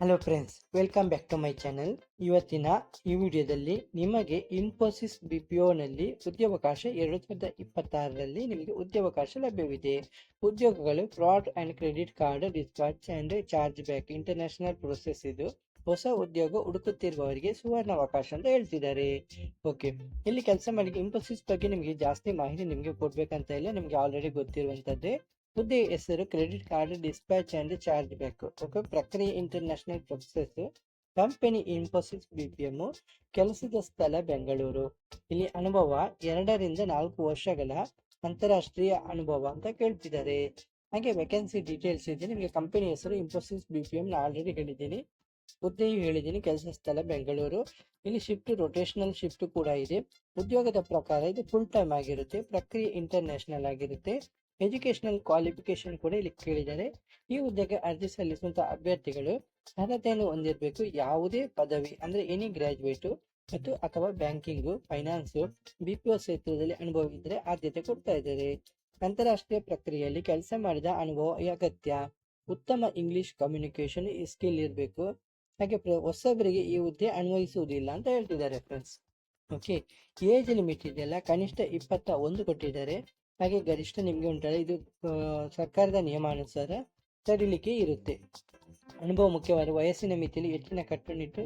Hello friends welcome back to my channel ಇವತ್ತಿನ ಈ ವಿಡಿಯೋದಲ್ಲಿ ನಿಮಗೆ ಇನ್ಫೋಸಿಸ್ ಬಿ ಪಿ ನಲ್ಲಿ ಉದ್ಯೋಗಾವಕಾಶ ಎರಡು ಸಾವಿರದ ಇಪ್ಪತ್ತಾರರಲ್ಲಿ ನಿಮಗೆ ಉದ್ಯೋಗಾವಕಾಶ ಲಭ್ಯವಿದೆ. ಉದ್ಯೋಗಗಳು fraud and credit card dispatch and chargeback international process ಇದು ಹೊಸ ಉದ್ಯೋಗ ಹುಡುಕುತ್ತಿರುವವರಿಗೆ ಸುವರ್ಣ ಅವಕಾಶ ಅಂತ ಹೇಳ್ತಿದ್ದಾರೆ. ಓಕೆ ಇಲ್ಲಿ ಕೆಲಸ ಮಾಡಿ ಇನ್ಫೋಸಿಸ್ ಬಗ್ಗೆ ನಿಮಗೆ ಜಾಸ್ತಿ ಮಾಹಿತಿ ನಿಮಗೆ ಕೊಡ್ಬೇಕಂತ ಇಲ್ಲ, ನಿಮಗೆ ಆಲ್ರೆಡಿ ಗೊತ್ತಿರುವಂತದ್ದೇ. ಹುದ್ದೆ ಹೆಸರು, credit card, dispatch and chargeback okay, ಪ್ರಕ್ರಿಯೆ international process company Infosys BPM, ಕೆಲಸದ ಸ್ಥಳ ಬೆಂಗಳೂರು. ಇಲ್ಲಿ ಅನುಭವ ಎರಡರಿಂದ ನಾಲ್ಕು ವರ್ಷಗಳ ಅಂತಾರಾಷ್ಟ್ರೀಯ ಅನುಭವ ಅಂತ ಕೇಳ್ತಿದ್ದಾರೆ. ಹಾಗೆ ವೇಕೆನ್ಸಿ ಡೀಟೇಲ್ಸ್ ಇದೆ. ನಿಮಗೆ ಕಂಪನಿ ಹೆಸರು, ಇನ್ಫೋಸಿಸ್ ಬಿಪಿಎಂ ಎಂ ಆಲ್ರೆಡಿ ಹೇಳಿದ್ದೀನಿ. ಹುದ್ದೆಯು ಹೇಳಿದ್ದೀನಿ, ಕೆಲಸ ಸ್ಥಳ ಬೆಂಗಳೂರು. ಇಲ್ಲಿ ಶಿಫ್ಟ್ ರೊಟೇಷನಲ್ ಶಿಫ್ಟ್ ಕೂಡ ಇದೆ. ಉದ್ಯೋಗದ ಪ್ರಕಾರ ಇದು ಫುಲ್ ಟೈಮ್ ಆಗಿರುತ್ತೆ. ಪ್ರಕ್ರಿಯೆ ಇಂಟರ್ನ್ಯಾಷನಲ್ ಆಗಿರುತ್ತೆ. ಎಜುಕೇಶನಲ್ ಕ್ವಾಲಿಫಿಕೇಶನ್ ಕೂಡ ಇಲ್ಲಿ ಕೇಳಿದ್ದಾರೆ. ಈ ಹುದ್ದೆಗೆ ಅರ್ಜಿ ಸಲ್ಲಿಸುವಂತ ಅಭ್ಯರ್ಥಿಗಳು ಅರ್ಹತೆಯನ್ನು ಹೊಂದಿರಬೇಕು. ಯಾವುದೇ ಪದವಿ ಅಂದ್ರೆ ಎನಿ ಗ್ರಾಜುಯೇಟ್ ಮತ್ತು ಅಥವಾ ಬ್ಯಾಂಕಿಂಗು ಫೈನಾನ್ಸ್ ಬಿಪಿಒ ಕ್ಷೇತ್ರದಲ್ಲಿ ಅನುಭವ ಇದ್ರೆ ಆದ್ಯತೆ ಕೊಡ್ತಾ ಇದ್ದಾರೆ. ಅಂತಾರಾಷ್ಟ್ರೀಯ ಪ್ರಕ್ರಿಯೆಯಲ್ಲಿ ಕೆಲಸ ಮಾಡಿದ ಅನುಭವ ಅಗತ್ಯ. ಉತ್ತಮ ಇಂಗ್ಲಿಷ್ ಕಮ್ಯುನಿಕೇಶನ್ ಸ್ಕಿಲ್ ಇರಬೇಕು. ಹಾಗೆ ಹೊಸಬರಿಗೆ ಈ ಹುದ್ದೆ ಅನ್ವಯಿಸುವುದಿಲ್ಲ ಅಂತ ಹೇಳ್ತಿದ್ದಾರೆ ಫ್ರೆಂಡ್ಸ್ ಓಕೆ ಏಜ್ ಲಿಮಿಟ್ ಇದೆಯಲ್ಲ, ಕನಿಷ್ಠ ಇಪ್ಪತ್ತ ಒಂದು ಕೊಟ್ಟಿದ್ದಾರೆ. ಹಾಗೆ ಗರಿಷ್ಠ ನಿಮಗೆ ಉಂಟಲ್ಲ, ಇದು ಸರ್ಕಾರದ ನಿಯಮಾನುಸಾರ ತಡಿಲಿಕ್ಕೆ ಇರುತ್ತೆ. ಅನುಭವ ಮುಖ್ಯವಾದ ವಯಸ್ಸಿನ ಮಿತಿಯಲ್ಲಿ ಹೆಚ್ಚಿನ ಕಟ್ಟುನಿಟ್ಟು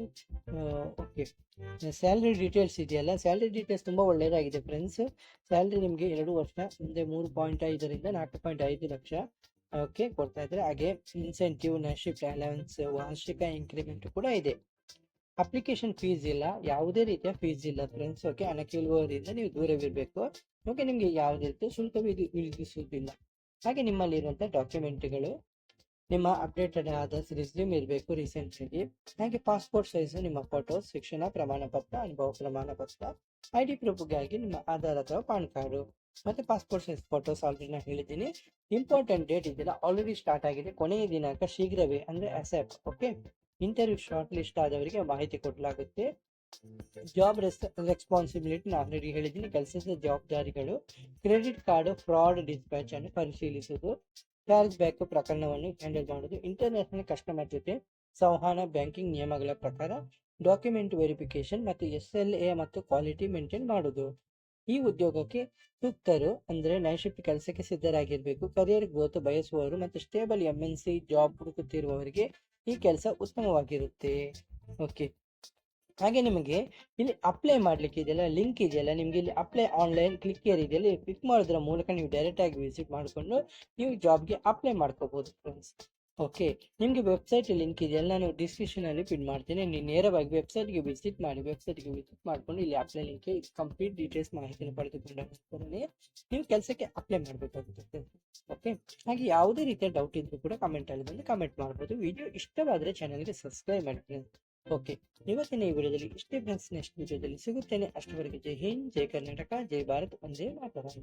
ಓಕೆ. ಸ್ಯಾಲ್ರಿ ಡೀಟೇಲ್ಸ್ ಇದೆಯಲ್ಲ, ಸ್ಯಾಲ್ರಿ ಡೀಟೇಲ್ಸ್ ತುಂಬ ಒಳ್ಳೆಯದಾಗಿದೆ ಫ್ರೆಂಡ್ಸ್. ಸ್ಯಾಲ್ರಿ ನಿಮಗೆ ಎರಡು ವರ್ಷ, ಮುಂದೆ ಮೂರು ಪಾಯಿಂಟ್ ಐದರಿಂದ ನಾಲ್ಕು ಪಾಯಿಂಟ್ ಐದು ಲಕ್ಷ, ಓಕೆ, ಕೊಡ್ತಾ ಇದ್ದಾರೆ ಹಾಗೆ ಇನ್ಸೆಂಟಿವ್ ನರ್ಶಿಪ್ ಅಲವೆನ್ಸ್ ವಾರ್ಷಿಕ ಇನ್ಕ್ರಿಮೆಂಟ್ ಕೂಡ ಇದೆ. ಅಪ್ಲಿಕೇಶನ್ ಫೀಸ್ ಇಲ್ಲ, ಯಾವುದೇ ರೀತಿಯ ಫೀಸ್ ಇಲ್ಲ ಫ್ರೆಂಡ್ಸ್, ಓಕೆ. ಹಣ ನೀವು ದೂರವಿರಬೇಕು. ಓಕೆ ನಿಮಗೆ ಯಾವುದೇ ರೀತಿಯ ಶುಲ್ಕ ವಿಧಿ- ವಿಧಿಸುವುದಿಲ್ಲ. ಹಾಗೆ ನಿಮ್ಮಲ್ಲಿರುವಂಥ ಡಾಕ್ಯುಮೆಂಟ್ಗಳು ನಿಮ್ಮ ಅಪ್ಡೇಟೆಡ್ ಆದ ರಿಸ್ಯೂಮ್ ಇರಬೇಕು ರೀಸೆಂಟ್ಲಿ ಹಾಗೆ ಪಾಸ್ಪೋರ್ಟ್ ಸೈಜ್ ನಿಮ್ಮ ಫೋಟೋ ಶಿಕ್ಷಣ ಪ್ರಮಾಣ ಪತ್ರ ಅನುಭವ ಪ್ರಮಾಣ ಪತ್ರ ಐ ಡಿ ಪ್ರೂಫ್ಗಾಗಿ ನಿಮ್ಮ ಆಧಾರ್ ಅಥವಾ ಪಾನ್ ಕಾರ್ಡು. ಮತ್ತೆ ಪಾಸ್ಪೋರ್ಟ್ ಸೈಜ್ ಫೋಟೋಸ್ ಆಲ್ರೆಡಿ ನಾನು ಹೇಳಿದ್ದೀನಿ. ಇಂಪಾರ್ಟೆಂಟ್ ಡೇಟ್ ಇದೆಲ್ಲ ಆಲ್ರೆಡಿ ಸ್ಟಾರ್ಟ್ ಆಗಿದೆ. ಕೊನೆಯ ದಿನಾಂಕ ಶೀಘ್ರವೇ, ಅಂದ್ರೆ ಅಸೆಪ್ ಓಕೆ ಇಂಟರ್ವ್ಯೂ ಶಾರ್ಟ್ ಲಿಸ್ಟ್ ಆದವರಿಗೆ ಮಾಹಿತಿ ಕೊಡಲಾಗುತ್ತೆ. ಜಾಬ್ ರೆಸ್ ರೆಸ್ಪಾನ್ಸಿಬಿಲಿಟಿ ನಾನು ಆಲ್ರೆಡಿ ಹೇಳಿದ್ದೀನಿ. ಕೆಲಸದ ಜವಾಬ್ದಾರಿಗಳು, ಕ್ರೆಡಿಟ್ ಕಾರ್ಡ್ ಫ್ರಾಡ್ ಡಿಸ್ಪ್ಯಾಚ್ ಅನ್ನು ಪರಿಶೀಲಿಸುವುದು ಚಾರ್ಜ್ ಬ್ಯಾಕ್ ಪ್ರಕರಣವನ್ನು ಹ್ಯಾಂಡಲ್ ಮಾಡುವುದು ಇಂಟರ್ನ್ಯಾಷನಲ್ ಕಸ್ಟಮರ್ ಜೊತೆ ಸಂವಹನ, ಬ್ಯಾಂಕಿಂಗ್ ನಿಯಮಗಳ ಪ್ರಕಾರ ಡಾಕ್ಯುಮೆಂಟ್ ವೆರಿಫಿಕೇಶನ್ ಮತ್ತು ಎಸ್ ಎಲ್ ಎ ಮತ್ತು ಕ್ವಾಲಿಟಿ ಮೇಂಟೈನ್ ಮಾಡುವುದು. ಈ ಉದ್ಯೋಗಕ್ಕೆ ಸೂಕ್ತರು ಅಂದರೆ ನೈಟ್ ಕೆಲಸಕ್ಕೆ ಸಿದ್ಧರಾಗಿರಬೇಕು. ಕರಿಯರ್ ಗ್ರೋತ್ ಬಯಸುವವರು ಮತ್ತು stable M N C job ಹುಡುಕುತ್ತಿರುವವರಿಗೆ ಈ ಕೆಲಸ ಉತ್ತಮವಾಗಿರುತ್ತೆ. ಓಕೆ ಹಾಗೆ ನಿಮಗೆ ಇಲ್ಲಿ ಅಪ್ಲೈ ಮಾಡ್ಲಿಕ್ಕೆ ಇದೆಯಲ್ಲ ಲಿಂಕ್ ಇದೆಯಲ್ಲ, ನಿಮ್ಗೆ ಇಲ್ಲಿ ಅಪ್ಲೈ ಆನ್ಲೈನ್ ಕ್ಲಿಕ್ ಏರ್ ಇದೆಯಲ್ಲ ಕ್ಲಿಕ್ ಮಾಡೋದ್ರ ಮೂಲಕ ನೀವು ಡೈರೆಕ್ಟ್ ಆಗಿ ವಿಸಿಟ್ ಮಾಡಿಕೊಂಡು ನೀವು ಜಾಬ್ಗೆ ಅಪ್ಲೈ ಮಾಡ್ಕೋಬಹುದು ಫ್ರೆಂಡ್ಸ್ ಓಕೆ ನಿಮಗೆ ವೆಬ್ಸೈಟ್ ಲಿಂಕ್ ಇದೆಯಲ್ಲ, ನಾನು ಡಿಸ್ಕ್ರಿಪ್ಷನ್ ಅಲ್ಲಿ ಪಿನ್ ಮಾಡ್ತೀನಿ. ನೀವು ನೇರವಾಗಿ ವೆಬ್ಸೈಟ್ಗೆ ವಿಸಿಟ್ ಮಾಡಿ ವೆಬ್ಸೈಟ್ಗೆ ವಿಸಿಟ್ ಮಾಡ್ಕೊಂಡು ಇಲ್ಲಿ ಅಪ್ಲೈ ಲಿಂಕ್ ಕಂಪ್ಲೀಟ್ ಡೀಟೇಲ್ಸ್ ಮಾಹಿತಿಯನ್ನು ಪಡೆದುಕೊಂಡ ನೀವು ಕೆಲಸಕ್ಕೆ ಅಪ್ಲೈ ಮಾಡಬೇಕಾಗುತ್ತೆ. ಓಕೆ ಹಾಗೆ ಯಾವುದೇ ರೀತಿಯ ಡೌಟ್ ಇದ್ರೂ ಕೂಡ ಕಮೆಂಟ್ ಅಲ್ಲಿ ಬಂದು ಕಮೆಂಟ್ ಮಾಡ್ಬೋದು. ವಿಡಿಯೋ ಇಷ್ಟವಾದರೆ ಚಾನಲ್ಗೆ ಸಬ್ಸ್ಕ್ರೈಬ್ ಮಾಡಿ ಓಕೆ. ಇವತ್ತಿನ ಈ ವಿಡಿಯೋದಲ್ಲಿ ಇಷ್ಟೇ ಫ್ರೆಂಡ್ಸ್ ನೆಕ್ಸ್ಟ್ ವಿಡಿಯೋದಲ್ಲಿ ಸಿಗುತ್ತೇನೆ. ಅಷ್ಟವರೆಗೆ ಜೈ ಹಿಂದ್, ಜೈ ಕರ್ನಾಟಕ, ಜೈ ಭಾರತ್, ಒಂದೇ ಮಾತನಾಡಿ